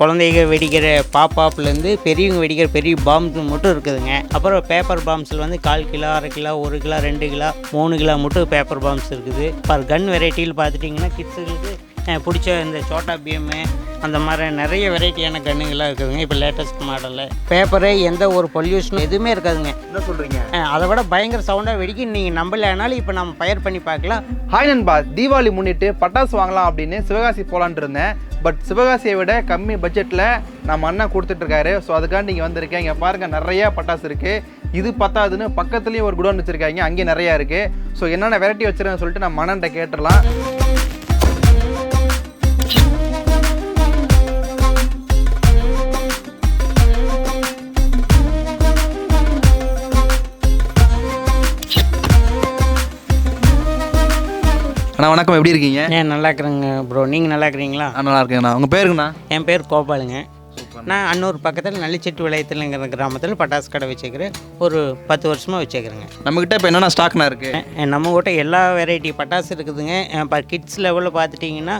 குழந்தைங்க வெடிக்கிற பாப்பாப்லேருந்து பெரியவங்க வெடிக்கிற பெரிய பாம்ஸ் மட்டும் இருக்குதுங்க. அப்புறம் பேப்பர் பாம்ஸில் வந்து கால் கிலோ அரை கிலோ ஒரு கிலோ ரெண்டு கிலோ மூணு கிலோ மட்டும் பேப்பர் பாம்ஸ் இருக்குது. பர் கன் வெரைட்டியில் பார்த்துட்டிங்கன்னா கிட்ஸுகளுக்கு பிடிச்ச இந்த சோட்டா பீமு அந்த மாதிரி நிறைய வெரைட்டியான கன்னுங்கள்லாம் இருக்குதுங்க. இப்போ லேட்டஸ்ட் மாடலில் பேப்பரு எந்த ஒரு பொல்யூஷனும் எதுவுமே இருக்காதுங்க. என்ன சொல்றீங்க? அஹ், அதை விட பயங்கர சவுண்டாக வெடிக்க நீங்கள் நம்பலைனாலும் இப்போ நம்ம ஃபயர் பண்ணி பார்க்கலாம். ஹாய் நண்பா தீபாவளி முன்னிட்டு பட்டாசு வாங்கலாம் அப்படின்னு சிவகாசி போலான்னு இருந்தேன். பட் சிவகாசியை விட கம்மி பட்ஜெட்டில் நம்ம அண்ணன் கொடுத்துட்ருக்காரு ஸோ அதுக்காண்டி இங்கே வந்திருக்கேன். இங்கே பாருங்கள் நிறைய பட்டாசு இருக்குது இது பத்தாதுன்னு பக்கத்துலேயும் ஒரு குடோன் வச்சுருக்காங்க. அங்கேயும் நிறையா இருக்குது ஸோ என்னென்ன வெரைட்டி வச்சுருக்கேன்னு சொல்லிட்டு நம்ம அண்ணன்ட்ட கேட்டுடலாம். அண்ணா வணக்கம். எப்படி இருக்கீங்க? ஏன் நல்லா இருக்கிறேங்க ப்ரோ நீங்கள் நல்லா இருக்கிறீங்களா? ஆ, நல்லா இருக்கேங்கண்ணா உங்கள் பேருங்கண்ணா என் பேர் கோபாலுங்க. நான் அன்னூர் பக்கத்தில் நல்லிச்செட்டு விளையத்துலங்கிற கிராமத்தில் பட்டாசு கடை வச்சுக்கிறேன். ஒரு பத்து வருஷமாக வச்சுக்கிறேங்க. நம்மக்கிட்ட இப்போ என்னென்ன ஸ்டாக்ண்ணா இருக்குது அஹ் நம்ம கிட்ட எல்லா வெரைட்டி பட்டாசு இருக்குதுங்க. இப்போ கிட்ஸ் லெவலில் பார்த்துட்டிங்கன்னா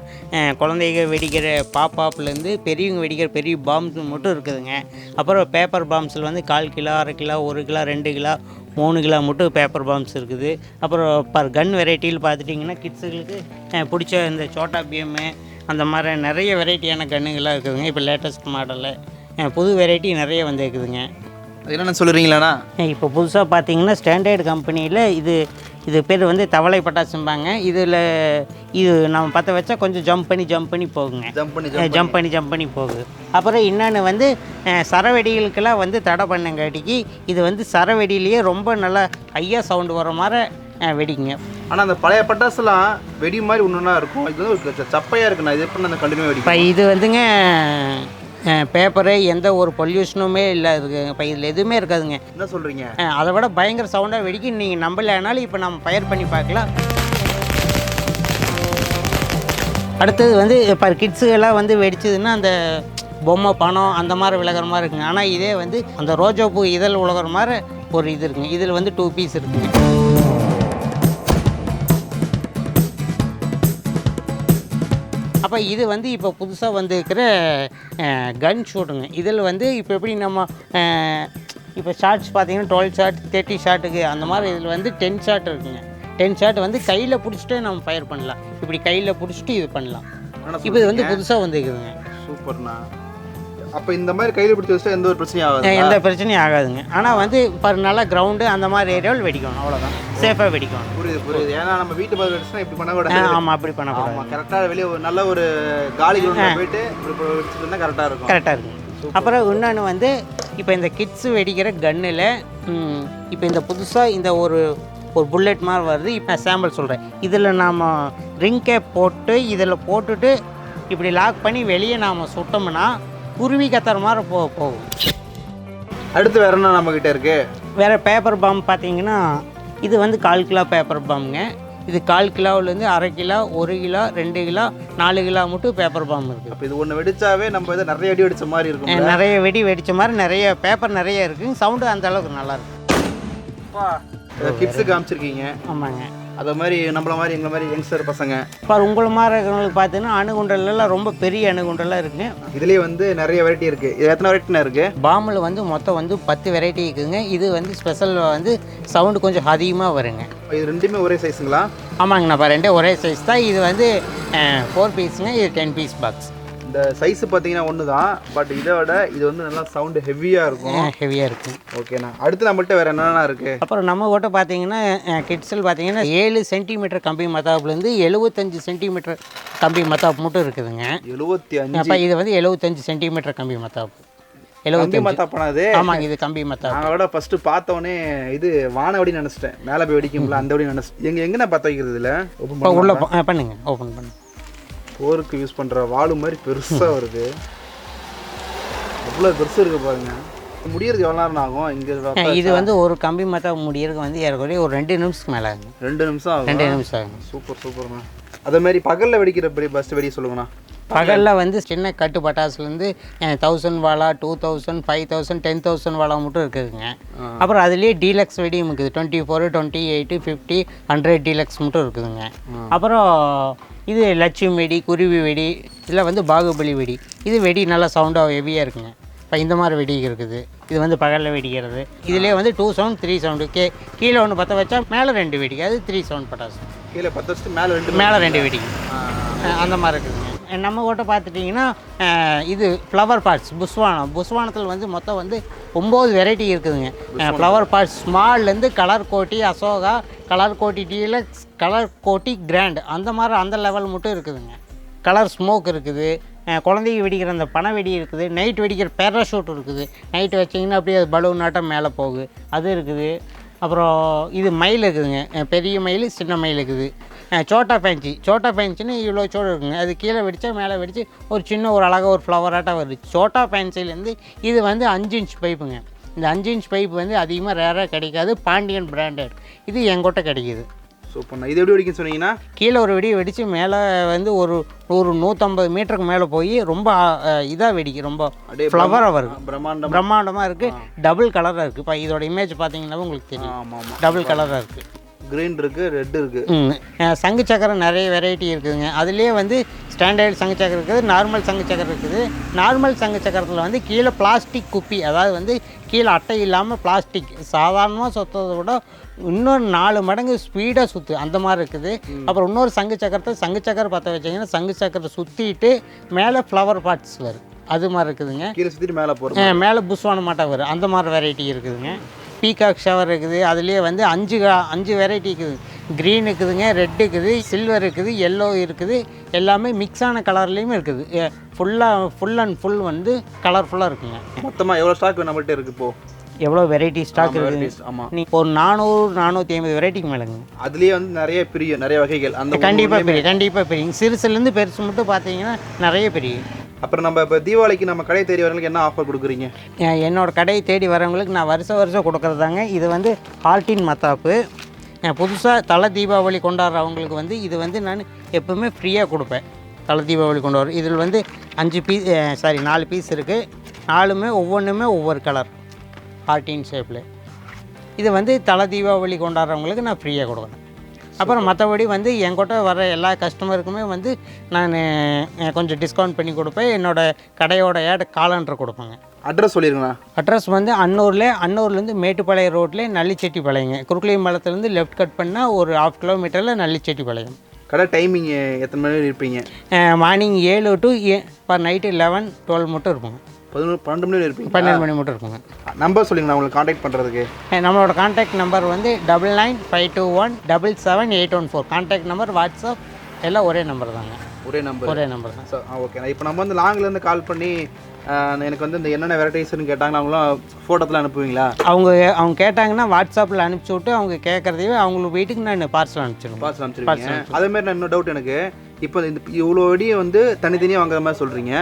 குழந்தைங்க வெடிக்கிற பாப்பாப்லேருந்து பெரியவங்க வெடிக்கிற பெரிய பாம்ஸ் மட்டும் இருக்குதுங்க. அப்புறம் பேப்பர் பாம்ஸில் வந்து கால் கிலோ அரை கிலோ ஒரு கிலோ ரெண்டு கிலோ மூணு கிலோ மட்டும் பேப்பர் பாம்ஸ் இருக்குது. அப்புறம் பர் கன் வெரைட்டியில் பார்த்துட்டிங்கன்னா கிட்ஸுகளுக்கு பிடிச்ச இந்த சோட்டா பீமு அந்த மாதிரி நிறைய வெரைட்டியான கன்னுங்கள்லாம் இருக்குதுங்க. இப்போ லேட்டஸ்ட் மாடலில் புது வெரைட்டி நிறைய வந்துருக்குதுங்க. என்னென்ன சொல்லுறீங்களாண்ணா? இப்போ புதுசாக பார்த்தீங்கன்னா ஸ்டாண்டர்ட் கம்பெனியில் இது இது பேர் வந்து தவளை பட்டாசும்பாங்க. இதில் இது நம்ம பற்ற வச்சா கொஞ்சம் ஜம்ப் பண்ணி ஜம்ப் பண்ணி போகுங்க. ஜம்ப் பண்ணி ஜம்ப் பண்ணி. ஜம்ப் பண்ணி போகுது. அப்புறம் இன்னொன்று வந்து சரவெடிகளுக்கெல்லாம் வந்து தடை பண்ணங்காட்டிக்கு இது வந்து சரவெடியிலேயே ரொம்ப நல்லா ஹையாக சவுண்டு வர மாதிரி அஹ், வெடிக்குங்க ஆனால் அந்த பழைய பட்டாசுலாம் வெடி மாதிரி ஒன்று ஒன்றா இருக்கும். இது வந்து ஒரு சப்பையாக இருக்குண்ணா இது எப்படி அந்த கண்டினியூ இப்போ வெடிக்கும் இது வந்துங்க பேப்பரு எந்த ஒரு பொல்யூஷனுமே இல்லை. இருக்குங்க இப்போ இதில் எதுவுமே இருக்காதுங்க. என்ன சொல்கிறீங்க அதை விட பயங்கர சவுண்டாக வெடிக்க நீங்கள் நம்பலைனாலும் இப்போ நம்ம ஃபயர் பண்ணி பார்க்கலாம். அடுத்தது வந்து இப்போ கிட்ஸு எல்லாம் வந்து வெடிச்சதுன்னா அந்த பொம்மை பணம் அந்த மாதிரி விலகிற மாதிரி இருக்குங்க. ஆனால் இதே வந்து அந்த ரோஜா பூ இதழ் உலகிற மாதிரி ஒரு இது இருக்குங்க. இதில் வந்து டூ பீஸ் இருக்குங்க. அப்போ இது வந்து இப்போ புதுசாக வந்துருக்கிற கன் ஷூட்டுங்க இதில் வந்து இப்போ எப்படி நம்ம இப்போ ஷார்ட்ஸ் பார்த்தீங்கன்னா டுவெல் ஷாட் தேர்ட்டி ஷாட்டுக்கு அந்த மாதிரி இதில் வந்து டென் ஷாட் இருக்குங்க. டென் ஷாட் வந்து கையில் பிடிச்சிட்டு நம்ம ஃபயர் பண்ணலாம். இப்படி கையில் பிடிச்சிட்டு இது பண்ணலாம். இப்போ இது வந்து புதுசாக வந்துருக்குதுங்க. சூப்பர்ண்ணா. அப்போ இந்த மாதிரி கையில் பிடிச்சி வச்சா எந்த ஒரு பிரச்சனையும் ஆகாது எந்த பிரச்சனையும் ஆகாதுங்க. ஆனால் வந்து இப்போ நல்லா கிரவுண்டு அந்த மாதிரி ஏரியாவில் வெடிக்கணும். அவ்வளோதான் சேஃபாக வெடிக்கணும். புரியுது புரியுது. ஏன்னா நம்ம வீட்டு பதில் அடிச்சுனா இப்படி பண்ணக்கூடாது ஆமாம் அப்படி பண்ணக்கூடாது ஆமாம் கரெக்டாக வெளியே ஒரு நல்ல ஒரு காலி கிரவுண்டில் போயிட்டு இருந்தால் கரெக்டாக இருக்கும். கரெக்டாக இருக்குங்க அப்புறம் இன்னொன்று வந்து இப்போ இந்த கிட்ஸு வெடிக்கிற கன்னில் இப்போ இந்த புதுசாக இந்த ஒரு ஒரு புல்லட் மாதிரி வருது. இப்போ சாம்பிள் சொல்கிறேன் இதில் நாம் ரிங் கேப் போட்டு இதில் போட்டுட்டு இப்படி லாக் பண்ணி வெளியே நாம் சுட்டோம்னா குருவி கத்துற மாதிரி போ. போகும் அடுத்து வேற என்ன நம்ம கிட்ட இருக்கு? வேறு பேப்பர் பாம் பார்த்தீங்கன்னா இது வந்து கால் கிலோ பேப்பர் பாம்புங்க இது கால் கிலோவிலேருந்து அரை கிலோ ஒரு கிலோ ரெண்டு கிலோ நாலு கிலோ மட்டும் பேப்பர் பாம் இருக்குது அப்போ இது ஒன்று வெடிச்சாவே நம்ம இதை நிறைய அடி அடிச்ச மாதிரி இருக்கும் நிறைய வெடி வெடிச்ச மாதிரி நிறைய பேப்பர் நிறைய இருக்குங்க. சவுண்டு அந்த அளவுக்கு நல்லா இருக்கு. கிட்ஸு காமிச்சிருக்கீங்க. ஆமாங்க. அதே மாதிரி நம்மள மாதிரி எங்களை மாதிரி யங்ஸ்டர் பசங்க. இப்போ உங்களை மாதிரி இருக்கிறவங்களுக்கு பார்த்தீங்கன்னா அணுகுண்டல்லாம் ரொம்ப பெரிய அணுகுண்டெல்லாம் இருக்குங்க இதுலேயே வந்து நிறைய வெரைட்டி இருக்கு. இது எத்தனை வெரைட்டினா இருக்கு? பாம்பில் வந்து மொத்தம் வந்து பத்து வெரைட்டி இருக்குதுங்க இது வந்து ஸ்பெஷல் வந்து சவுண்டு கொஞ்சம் அதிகமாக வருங்க. இது ரெண்டுமே ஒரே சைஸுங்களா ஆமாங்கண்ணா இப்போ ரெண்டே ஒரே சைஸ் தான். இது வந்து ஃபோர் பீஸுங்க இது டென் பீஸ் பாக்ஸ் இந்த சைஸ் பார்த்தீங்கன்னா ஒன்று தான் பட் இதை விட இது வந்து நல்லா சவுண்டு ஹெவியாக இருக்கும். ஹெவியாக இருக்குங்க ஓகேண்ணா அடுத்து நம்மள்ட்ட வேற என்னென்ன இருக்கு? அப்புறம் நம்ம கிட்ட பார்த்தீங்கன்னா கிட்ஸில் பார்த்தீங்கன்னா ஏழு சென்டிமீட்டர் கம்பி மத்தாப்புலேருந்து எழுபத்தஞ்சு சென்டிமீட்டர் கம்பி மத்தாப்பு மட்டும் இருக்குதுங்க. எழுபத்தி அஞ்சு அப்போ இது வந்து எழுபத்தஞ்சு சென்டிமீட்டர் கம்பி மத்தாப்பு. கம்பி எழுபத்தி மாத்தா பண்ணாது ஆமாங்க இது கம்பி நான் விட ஃபர்ஸ்ட் பார்த்தோன்னே இது வானவடி நினச்சிட்டேன். மேலே போய் வெடிக்கும்ல அந்த வடி நினச்சிட்டேன். எங்க எங்கே நான் பற்ற வைக்கிறது இல்லை ஓப்பன் உள்ளே பண்ணுங்க ஓப்பன் பண்ணுங்க. போருக்கு யூஸ் பண்ணுற வாளு மாதிரி பெருசாக வருது. அவ்வளோ பெருசு இருக்கு பாருங்க. முடியறதுக்கு எவ்வளோ நேரம் ஆகும்? இங்கே இது வந்து ஒரு கம்பி மத்தாப்பு முடியறதுக்கு வந்து ஏறக்குறைய ஒரு ரெண்டு நிமிஷத்துக்கு மேலே ஆகுங்க ரெண்டு நிமிஷம் ஆகும்? ரெண்டு நிமிஷம் ஆகுங்க சூப்பர் சூப்பர்ண்ணா அதே மாதிரி பகலில் வெடிக்கிற பெரிய பஸ்ட் வெடி சொல்லுங்கண்ணா. பகலில் வந்து சின்ன கட்டு பட்டாசுலேருந்து தௌசண்ட் வாலா two thousand five thousand ten thousand வாலா மட்டும் இருக்குதுங்க. அப்புறம் அதுலேயே டீலக்ஸ் வெடியும் இருக்குது. Twenty four twenty eight fifty hundred deluxe மட்டும் இருக்குதுங்க. அப்புறம் இது லட்சுமி வெடி குருவி வெடி இதில் வந்து பாகுபலி வெடி. இது வெடி நல்லா சவுண்டாக ஹெவியாக இருக்குங்க. இப்போ இந்த மாதிரி வெடி இருக்குது. இது வந்து பகலில் வெடிக்கிறது. இதுலேயே வந்து டூ சவுண்ட் த்ரீ சவுண்டு கே கீழே ஒன்று பற்ற வச்சா மேலே ரெண்டு வெடி அது த்ரீ சவுண்ட் பட்டாசு கீழே பத்து வருஷத்துக்கு மேலே ரெண்டு மேலே ரெண்டு வெடி அஹ் அந்த மாதிரி இருக்குதுங்க அஹ் நம்ம கிட்ட பார்த்துட்டிங்கன்னா இது ஃப்ளவர் பார்ட்ஸ் புஸ்வானம். புஸ்வானத்தில் வந்து மொத்தம் வந்து ஒம்பது வெரைட்டி இருக்குதுங்க. ஃப்ளவர் பார்ட்ஸ் ஸ்மால்லேருந்து கலர் கோட்டி அசோகா கலர் கோட்டி டீலக்ஸ் கலர் கோட்டி கிராண்ட் அந்த மாதிரி அந்த லெவல் மட்டும் இருக்குதுங்க. கலர் ஸ்மோக் இருக்குது. அஹ் குழந்தைங்க வெடிக்கிற அந்த பனை வெடி இருக்குது. நைட் வெடிக்கிற பேராஷூட் இருக்குது. நைட்டு வச்சிங்கன்னா அப்படியே அது பலூன் நாட்டம் மேலே போகுது. அது இருக்குது. அப்புறம் இது மயில் இருக்குதுங்க. பெரிய மயில் சின்ன மயில் இருக்குது. சோட்டா ஃபேன்சி சோட்டா ஃபேன்சின்னு இவ்வளோ சோடு இருக்குங்க. அது கீழே வெடித்தா மேலே வெடித்து ஒரு சின்ன ஒரு அழகாக ஒரு ஃப்ளவராட்டாக வருது. சோட்டா ஃபேன்சிலேருந்து இது வந்து அஞ்சு இன்ச் பைப்புங்க இந்த அஞ்சு இன்ச் பைப் வந்து அதிகமாக ரேராக கிடைக்காது. பாண்டியன் பிராண்டட் இது எங்கிட்ட கிடைக்கிது. சூப்பர்ண்ணா இது எப்படி வெடிக்குன்னு சொன்னீங்கன்னா? கீழே ஒரு வெடி வெடித்து மேலே வந்து ஒரு நூறு நூற்றம்பது மீட்டருக்கு மேலே போய் ரொம்ப இதாக வெடிக்கும். ரொம்ப ஃப்ளவராக வருது. பிரம்மாண்டம் பிரம்மாண்டமாக இருக்குது டபுள் கலராக இருக்குது இப்போ இதோட இமேஜ் பார்த்தீங்கன்னா உங்களுக்கு தெரியும். டபுள் கலராக இருக்குது க்ரீன் இருக்கு ரெட் இருக்கு. ம். அஹ் சங்கு சக்கரம் நிறைய வெரைட்டி இருக்குதுங்க. அதுலேயே வந்து ஸ்டாண்டர்ட் சங்கு சக்கரம் இருக்குது நார்மல் சங்கு சக்கரம் இருக்குது. நார்மல் சங்கு சக்கரத்தில் வந்து கீழே பிளாஸ்டிக் குப்பி அதாவது வந்து கீழே அட்டை இல்லாமல் பிளாஸ்டிக் சாதாரணமாக சுற்றுறதை விட இன்னொரு நாலு மடங்கு ஸ்பீடாக சுற்று அந்த மாதிரி இருக்குது. அப்புறம் இன்னொரு சங்கு சக்கரத்தை சங்கு சக்கரம் பற்ற வச்சிங்கன்னா சங்கு சக்கரத்தை சுற்றிட்டு மேலே ஃப்ளவர் பார்ட்ஸ் வரும். அது மாதிரி இருக்குதுங்க. கீழே சுற்றிட்டு மேலே போகிறோம் மேலே புஷ்வான மாட்டா வரும். அந்த மாதிரி வெரைட்டி இருக்குதுங்க. பீகாக் ஷவர் இருக்குது. அதுலேயே வந்து அஞ்சு அஞ்சு வெரைட்டி இருக்குது. க்ரீன் இருக்குதுங்க ரெட் இருக்குது சில்வர் இருக்குது எல்லோ இருக்குது. எல்லாமே மிக்ஸ் ஆன கலர்லேயுமே இருக்குது. ஃபுல்லாக ஃபுல் அண்ட் ஃபுல் வந்து கலர்ஃபுல்லாக இருக்குங்க. மொத்தமாக எவ்வளோ ஸ்டாக் நம்மள்ட்ட இருக்கு இப்போ? எவ்வளோ வெரைட்டி ஸ்டாக் இருக்குது? ஆமாம் நீ ஒரு நானூறு நானூற்றி ஐம்பது வெரைட்டிக்கு மேலேங்க. அதுலேயே வந்து நிறைய பிரியும் நிறைய வகைகள். அந்த கண்டிப்பாக பெரிய கண்டிப்பாக பெரிய சிறுசுலேருந்து பெருசு மட்டும் பார்த்தீங்கன்னா நிறைய பெரிய அப்புறம் நம்ம இப்போ தீபாவளிக்கு நம்ம கடை தேடி வரவங்களுக்கு என்ன ஆஃபர் கொடுக்குறீங்க? என்னோட கடையை தேடி வரவங்களுக்கு நான் வருஷம் வருஷம் கொடுக்குறதாங்க. இது வந்து ஹால்டின் மத்தாப்பு புதுசாக தலை தீபாவளி கொண்டாடுறவங்களுக்கு வந்து இது வந்து நான் எப்பவுமே ஃப்ரீயாக கொடுப்பேன். தலை தீபாவளி கொண்டாடுற இதில் வந்து அஞ்சு பீஸ் சாரி நாலு பீஸ் இருக்குது நாலுமே ஒவ்வொன்றுமே ஒவ்வொரு கலர் ஹார்டின் ஷேப்பில் இது வந்து தலை தீபாவளி கொண்டாடுறவங்களுக்கு நான் ஃப்ரீயாக கொடுக்குறேன். அப்புறம் மற்றபடி வந்து என்கிட்ட வர எல்லா கஸ்டமருக்குமே வந்து நான் கொஞ்சம் டிஸ்கவுண்ட் பண்ணி கொடுப்பேன். என்னோட கடையோட ஏட் காலண்டர் கொடுப்பேங்க. அட்ரஸ் சொல்லிருங்கண்ணா. அட்ரஸ் வந்து அன்னூரில் அன்னூர்லேருந்து மேட்டுப்பாளையம் ரோட்லேயே நல்லிச்செட்டிப்பாளையங்க குறுக்கலையும் பாலத்துலேருந்து லெஃப்ட் கட் பண்ணால் ஒரு ஹாஃப் கிலோமீட்டரில் நல்லிச்செட்டிப்பாளையம் கடை டைமிங் எத்தனை மணி இருப்பீங்க? மார்னிங் ஏழு டு பர் நைட்டு லெவன் டுவெல் மட்டும் இருக்குங்க. பதினொன்று பன்னெண்டு மணி இருப்பீங்க பன்னெண்டு மணி மட்டும் இருக்குங்க. நம்பர் சொல்லுங்கண்ணா உங்களுக்கு காண்டாக்ட் பண்ணுறதுக்கு நம்மளோட கான்டாக்ட் நம்பர் வந்து double nine five two one double seven eight one four contact number WhatsApp எல்லாம் ஒரே நம்பர் தாங்க. ஒரே நம்பர் ஒரே நம்பர் தான். ஸோ ஓகே இப்போ நம்ம வந்து லாங்லேருந்து கால் பண்ணி எனக்கு வந்து இந்த என்னென்ன வெரைட்டிஸ்னு கேட்டாங்கன்னா அவங்களாம் ஃபோட்டோத்தில் அனுப்புவீங்களா? அவங்க அவங்க கேட்டாங்கன்னா வாட்ஸ்அப்பில் அனுப்பிச்சி விட்டு அவங்க கேட்குறதையே அவங்களுக்கு வீட்டுக்கு நான் பார்சல் அனுப்பிச்சிடுவேன் பார்சல் அனுப்பிச்சிருவீங்க. அதே மாதிரி நான் இன்னும் டவுட் எனக்கு. இப்போ இந்த இவ்வளோ வெடியை வந்து தனித்தனியாக வாங்குற மாதிரி சொல்கிறீங்க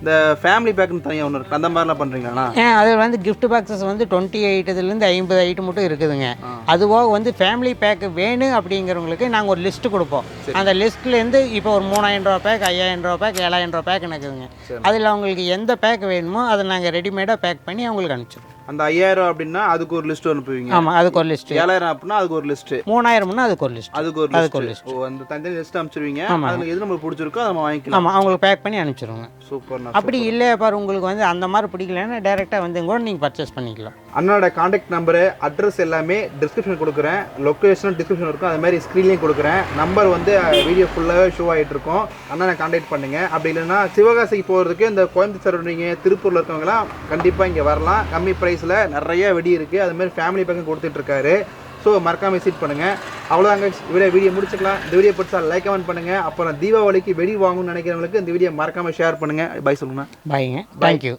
இந்த ஃபேமிலி பேக்குன்னு தனியாக ஒன்று இருக்கு. அந்த மாதிரிலாம் பண்ணுறீங்களாண்ணா ஏன் அது வந்து gift பாக்ஸஸ் வந்து டுவெண்ட்டி எயிட்டுலேருந்து ஐம்பது ஐட்டம் மட்டும் இருக்குதுங்க. அதுபோக வந்து ஃபேமிலி பேக்கு வேணும் அப்படிங்கிறவங்களுக்கு நாங்கள் ஒரு லிஸ்ட்டு கொடுப்போம். அந்த லிஸ்ட்லேருந்து இப்போ ஒரு மூணாயிரம் ரூபா பேக் ஐயாயிரம் ரூபா பேக் ஏழாயிரம் ரூபா பேக் இருக்குதுங்க. அதில் அவங்களுக்கு எந்த பேக் வேணுமோ அதை நாங்கள் ரெடிமேடாக பேக் பண்ணி அவங்களுக்கு அனுப்பிச்சிடுவோம். அந்த ஐயாயிரம் அப்படின்னா அதுக்கு ஒரு லிஸ்ட் அனுப்புவீங்க. ஆமாம் அதுக்கு ஒரு லிஸ்ட்டு ஏழாயிரம் அப்படின்னா அதுக்கு ஒரு லிஸ்ட்டு மூணாயிரம்னா அதுக்கு ஒரு லிஸ்ட் அதுக்கு ஒரு அதுக்கு ஒரு லிஸ்ட் ஓ அந்த தனித்தனி லிஸ்ட் அனுப்பிச்சிருவீங்க. அதில் எது நம்மளுக்கு பிடிச்சிருக்கோ அதை வாங்கிக்கலாம். ஆமாம் அவங்களுக்கு பேக் பண்ணி அனுப்பிச்சிடுவோங்க சூப்பர்ண்ணா அப்படி இல்லையா பாரு உங்களுக்கு வந்து அந்த மாதிரி பிடிக்கலன்னா டேரெக்டாக வந்து கூட நீங்கள் பர்ச்சேஸ் பண்ணிக்கலாம். அண்ணனோட காண்டாக்ட் நம்பரு அட்ரஸ் எல்லாமே டிஸ்கிரிப்ஷன் கொடுக்குறேன். லொக்கேஷனும் டிஸ்கிரிப்ஷன் இருக்கும். அது மாதிரி ஸ்க்ரீன்லேயும் கொடுக்குறேன். நம்பர் வந்து வீடியோ ஃபுல்லாகவே ஷோ ஆகிட்டு இருக்கும். அண்ணனை காண்டாக்ட் பண்ணுங்க. அப்படி இல்லைன்னா சிவகாசிக்கு போகிறதுக்கு இந்த கோயம்புத்தூர் நீங்கள் திருப்பூரில் இருக்கவங்களாம் கண்டிப்பாக இங்கே வரலாம். கம்மி ப்ரைஸில் நிறைய வெடி இருக்குது அது மாதிரி ஃபேமிலி பேக்கும் கொடுத்துட்ருக்காரு. ஸோ மறக்காமல் விசிட் பண்ணுங்கள் அவ்வளோதாங்க வீடியோ வீடியோ முடிச்சுக்கலாம். இந்த வீடியோ பிடிச்சா லைக் கமெண்ட் பண்ணுங்கள் அப்புறம் தீபாவளிக்கு வெடி வாங்கணும்னு நினைக்கிறவங்களுக்கு இந்த வீடியோ மறக்காமல் ஷேர் பண்ணுங்கள் பை சொல்லுங்கள் பாய்ங்க தேங்க்யூ